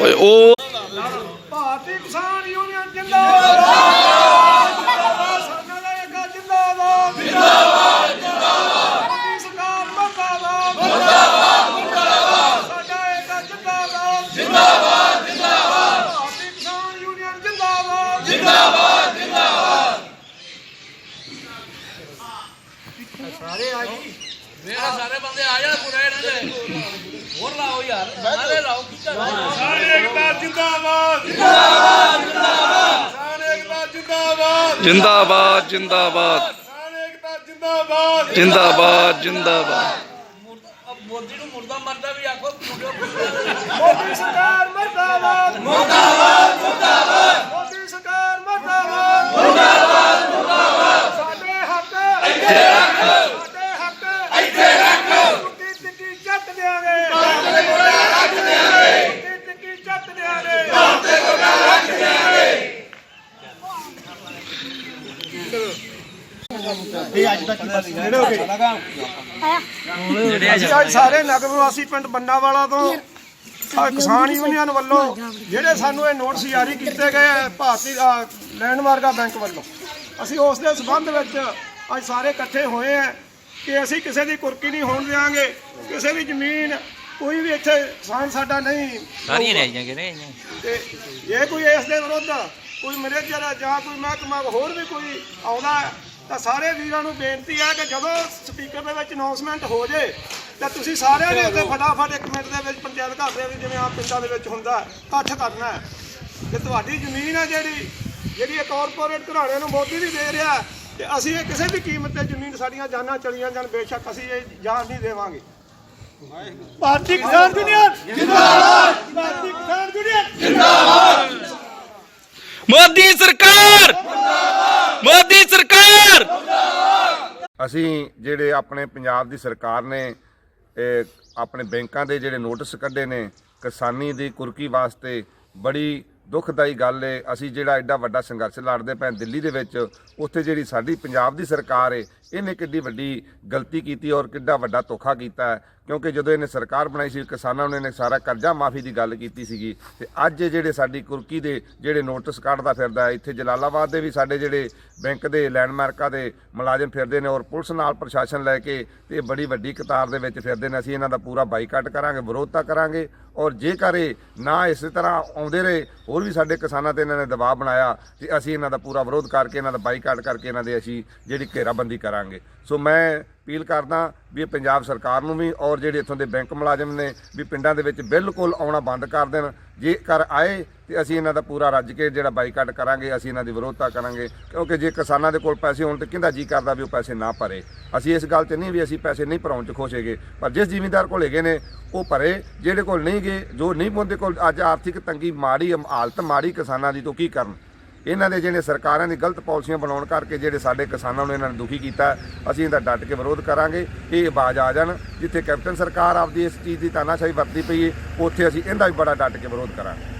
ਓਏ ਉਹ ਭਾਰਤੀ ਕਿਸਾਨ ਯੂਨੀਅਨ ਜਿੰਦਾਬਾਦ। ਕਿਸਾਨਾਂ ਦਾ ਏਕਾ ਜਿੰਦਾਬਾਦ। ਜਿੰਦਾਬਾਦ ਜਿੰਦਾਬਾਦ ਸਰਕਾਰ ਮਰਦਾਬਾਦ। ਮੁਰਦਾਬਾਦ ਮੁਰਦਾਬਾਦ ਸਾਡਾ ਏਕਾ ਜਿੰਦਾਬਾਦ। ਜਿੰਦਾਬਾਦ ਜਿੰਦਾਬਾਦ ਭਾਰਤੀ ਕਿਸਾਨ ਯੂਨੀਅਨ ਜਿੰਦਾਬਾਦ। ਜਿੰਦਾਬਾਦ ਮੇਰੇ ਸਾਰੇ ਬੰਦੇ ਆ ਜਾਣ ਪੂਰੇ ਇਹਨਾਂ ਦੇ। ਹੋਰ ਲਾਓ ਯਾਰ ਸਾਰੇ ਲਾਓ ਕੀ ਕਰ ਸਾਰੇ ਏਕਤਾ ਜਿੰਦਾਬਾਦ। ਜਿੰਦਾਬਾਦ ਜਿੰਦਾਬਾਦ। ਜਿੰਦਾਬਾਦ। ਜਿੰਦਾਬਾਦ ਜਿੰਦਾਬਾਦ। ਸਾਰੇ ਏਕਤਾ ਜਿੰਦਾਬਾਦ। ਜਿੰਦਾਬਾਦ ਜਿੰਦਾਬਾਦ। ਮੋਦੀ ਨੂੰ ਮੁਰਦਾ ਮਰਦਾ ਵੀ ਆਖੋ ਮੋਦੀ ਸਰਕਾਰ ਮੁਰਦਾਬਾਦ। ਮੁਰਦਾਬਾਦ। ਅਸੀਂ ਅੱਜ ਸਾਰੇ ਨਗਰ ਨਿਵਾਸੀ ਪਿੰਡ ਬੰਨਾ ਵਾਲਾ ਤੋਂ ਆਹ ਕਿਸਾਨ ਯੂਨੀਅਨ ਵੱਲੋਂ ਜਿਹੜੇ ਸਾਨੂੰ ਇਹ ਨੋਟਿਸ ਜਾਰੀ ਕੀਤੇ ਗਏ ਭਾਰਤੀ ਲੈਂਡਮਾਰਕਾ ਬੈਂਕ ਵੱਲੋਂ। ਅਸੀਂ ਉਸ ਦੇ ਸਬੰਧ ਵਿੱਚ ਅੱਜ ਸਾਰੇ ਇਕੱਠੇ ਹੋਏ ਆ ਕਿ ਅਸੀਂ ਕਿਸੇ ਦੀ ਕੁਰਕੀ ਨਹੀਂ ਹੋਣ ਦਿਆਂਗੇ ਕਿਸੇ ਦੀ ਜ਼ਮੀਨ ਕੋਈ ਵੀ ਇੱਥੇ ਕਿਸਾਨ ਸਾਡਾ ਨਹੀਂ ਸਾਰੀਆਂ ਨੇ ਕਿ ਨਹੀਂ ਆਈਆਂ ਤੇ ਜੇ ਕੋਈ ਇਸ ਦੇ ਵਿਰੁੱਧ ਕੋਈ ਮੈਨੇਜਰ ਜਾਂ ਕੋਈ ਮਹਿਕਮਾ ਹੋਰ ਵੀ ਕੋਈ ਆਉਂਦਾ ਤਾਂ ਸਾਰੇ ਵੀਰਾਂ ਨੂੰ ਬੇਨਤੀ ਹੈ ਕਿ ਜਦੋਂ ਸਪੀਕਰ ਦੇ ਵਿੱਚ ਅਨਾਉਂਸਮੈਂਟ ਹੋ ਜੇ ਤਾਂ ਤੁਸੀਂ ਸਾਰਿਆਂ ਨੇ ਉੱਥੇ ਫਟਾਫਟ ਇੱਕ ਮਿੰਟ ਦੇ ਵਿੱਚ ਪੰਚਾਇਤ ਘਰ ਦੇ ਵਿੱਚ ਜਿਵੇਂ ਆਮ ਪਿੰਡਾਂ ਦੇ ਵਿੱਚ ਹੁੰਦਾ ਇਕੱਠ ਕਰਨਾ ਹੈ। ਕਿ ਤੁਹਾਡੀ ਜ਼ਮੀਨ ਹੈ ਜਿਹੜੀ ਜਿਹੜੀ ਇਹ ਕਾਰਪੋਰੇਟ ਘਰਾਣਿਆਂ ਨੂੰ ਮੋਦੀ ਵੀ ਦੇ ਰਿਹਾ ਤੇ ਅਸੀਂ ਇਹ ਕਿਸੇ ਵੀ ਕੀਮਤ ਤੇ ਜ਼ਮੀਨ ਸਾਡੀਆਂ ਜਾਨਾਂ ਚਲੀਆਂ ਜਾਣ ਬੇਸ਼ੱਕ ਅਸੀਂ ਇਹ ਜਾਨ ਨਹੀਂ ਦੇਵਾਂਗੇ। ਭਾਰਤੀ ਕਿਸਾਨ ਯੂਨੀਅਨ ਜਿੰਦਾਬਾਦ! ਭਾਰਤੀ ਕਿਸਾਨ ਯੂਨੀਅਨ ਮੋਦੀ ਸਰਕਾਰ! ਮੋਦੀ ਸਰਕਾਰ! ਅਸੀਂ ਜਿਹੜੇ ਆਪਣੇ ਪੰਜਾਬ ਦੀ ਸਰਕਾਰ ਨੇ ਆਪਣੇ ਬੈਂਕਾਂ ਦੇ ਜਿਹੜੇ ਨੋਟਿਸ ਕੱਢੇ ਨੇ, ਕਿਸਾਨੀ ਦੀ ਕੁਰਕੀ ਵਾਸਤੇ ਬੜੀ ਦੁਖਦਾਈ ਗੱਲ ਏ, ਅਸੀਂ ਜਿਹੜਾ ਐਡਾ ਵੱਡਾ ਸੰਘਰਸ਼ ਲੜਦੇ ਪਏ ਦਿੱਲੀ ਦੇ ਵਿੱਚ, ਉੱਥੇ ਜਿਹੜੀ ਸਾਡੀ ਪੰਜਾਬ ਦੀ ਸਰਕਾਰ ਏ, ਇਹਨੇ ਕਿੱਡੀ ਵੱਡੀ ਗਲਤੀ ਕੀਤੀ ਔਰ ਕਿੱਡਾ ਵੱਡਾ ਧੋਖਾ ਕੀਤਾ ਕਿਉਂਕਿ ਜਦੋਂ ਇਹਨੇ ਸਰਕਾਰ ਬਣਾਈ ਸੀ, ਕਿਸਾਨਾਂ ਨੂੰ ਇਹਨੇ ਸਾਰਾ ਕਰਜ਼ਾ ਮਾਫੀ ਦੀ ਗੱਲ ਕੀਤੀ ਸੀਗੀ। ਤੇ ਅੱਜ ਜਿਹੜੇ ਸਾਡੀ ਕੁਰਕੀ ਦੇ ਜਿਹੜੇ ਨੋਟਿਸ ਕੱਢਦਾ ਫਿਰਦਾ ਇੱਥੇ ਜਲਾਲਾਬਾਦ ਦੇ ਵੀ ਸਾਡੇ ਜਿਹੜੇ ਬੈਂਕ ਦੇ ਲੈਂਡਮਾਰਕਾਂ ਦੇ ਮੁਲਾਜ਼ਮ ਫਿਰਦੇ ਨੇ ਔਰ ਪੁਲਿਸ ਨਾਲ ਪ੍ਰਸ਼ਾਸਨ ਲੈ ਕੇ ਤੇ ਬੜੀ ਵੱਡੀ ਕਤਾਰ ਦੇ ਵਿੱਚ ਫਿਰਦੇ ਨੇ, ਅਸੀਂ ਇਹਨਾਂ ਦਾ ਪੂਰਾ ਬਾਈਕਾਟ ਕਰਾਂਗੇ, ਵਿਰੋਧਤਾ ਕਰਾਂਗੇ। ਔਰ ਜੇਕਰ ਇਹ ਨਾ ਇਸੇ ਤਰ੍ਹਾਂ ਆਉਂਦੇ ਰਹੇ, ਹੋਰ ਵੀ ਸਾਡੇ ਕਿਸਾਨਾਂ ਤੇ ਇਹਨਾਂ ਨੇ ਦਬਾਅ ਬਣਾਇਆ ਤੇ ਅਸੀਂ ਇਹਨਾਂ ਦਾ ਪੂਰਾ ਵਿਰੋਧ ਕਰਕੇ, ਇਹਨਾਂ ਦਾ ਬਾਈਕਾਟ ਕਰਕੇ ਇਹਨਾਂ ਦੇ ਅਸੀਂ ਜਿਹੜੀ ਘੇਰਾਬੰਦੀ ਕਰਾਂਗੇ। ਸੋ ਮੈਂ ਅਪੀਲ ਕਰਦਾ ਵੀ ਇਹ ਪੰਜਾਬ ਸਰਕਾਰ ਨੂੰ ਵੀ ਔਰ ਜਿਹੜੇ ਇੱਥੋਂ ਦੇ ਬੈਂਕ ਮੁਲਾਜ਼ਮ ਨੇ ਵੀ ਪਿੰਡਾਂ ਦੇ ਵਿੱਚ ਬਿਲਕੁਲ ਆਉਣਾ ਬੰਦ ਕਰ ਦੇਣ। ਜੇਕਰ ਆਏ ਤੇ ਅਸੀਂ ਇਹਨਾਂ ਦਾ ਪੂਰਾ ਰੱਜ ਕੇ ਜਿਹੜਾ ਬਾਈਕਾਟ ਕਰਾਂਗੇ, ਅਸੀਂ ਇਹਨਾਂ ਦੀ ਵਿਰੋਧਤਾ ਕਰਾਂਗੇ। ਕਿਉਂਕਿ ਜੇ ਕਿਸਾਨਾਂ ਦੇ ਕੋਲ ਪੈਸੇ ਹੋਣ ਤੇ ਕਿੰਦਾ ਜੀ ਕਰਦਾ ਵੀ ਉਹ ਪੈਸੇ ਨਾ ਭਰੇ? ਅਸੀਂ ਇਸ ਗੱਲ 'ਚ ਨਹੀਂ ਵੀ ਅਸੀਂ ਪੈਸੇ ਨਹੀਂ ਭਰਾਉਣ 'ਚ ਖੁਸ਼ ਹੈਗੇ, ਪਰ ਜਿਸ ਜ਼ਿਮੀਂਦਾਰ ਕੋਲ ਹੈਗੇ ਨੇ, ਉਹ ਭਰੇ। ਜਿਹੜੇ ਕੋਲ ਨਹੀਂ ਗਏ, ਜੋ ਨਹੀਂ ਪਹੁੰਚਦੇ ਕੋਲ, ਅੱਜ ਆਰਥਿਕ ਤੰਗੀ ਮਾੜੀ ਹਾਲਤ ਮਾੜੀ ਕਿਸਾਨਾਂ ਦੀ, ਤੋਂ ਕੀ ਕਰਨ? ਇਹਨਾਂ ਦੇ ਜਿਹੜੇ ਸਰਕਾਰਾਂ ਦੀ ਗਲਤ ਪਾਲਿਸੀਆਂ ਬਣਾਉਣ ਕਰਕੇ ਜਿਹੜੇ ਸਾਡੇ ਕਿਸਾਨਾਂ ਨੂੰ ਇਹਨਾਂ ਨੇ ਦੁਖੀ ਕੀਤਾ, ਅਸੀਂ ਇਹਦਾ ਡਟ ਕੇ ਵਿਰੋਧ ਕਰਾਂਗੇ, ਇਹ ਆਵਾਜ਼ ਆ ਜਾਣ, ਜਿੱਥੇ ਕੈਪਟਨ ਸਰਕਾਰ ਆਪਦੀ ਇਸ ਚੀਜ਼ ਦੀ ਤਾਨਾਸ਼ਾਹੀ ਵਰਤੀ ਪਈ ਹੈ, ਉੱਥੇ ਅਸੀਂ ਇਹਦਾ ਵੀ ਬੜਾ ਡਟ ਕੇ ਵਿਰੋਧ ਕਰਾਂਗੇ।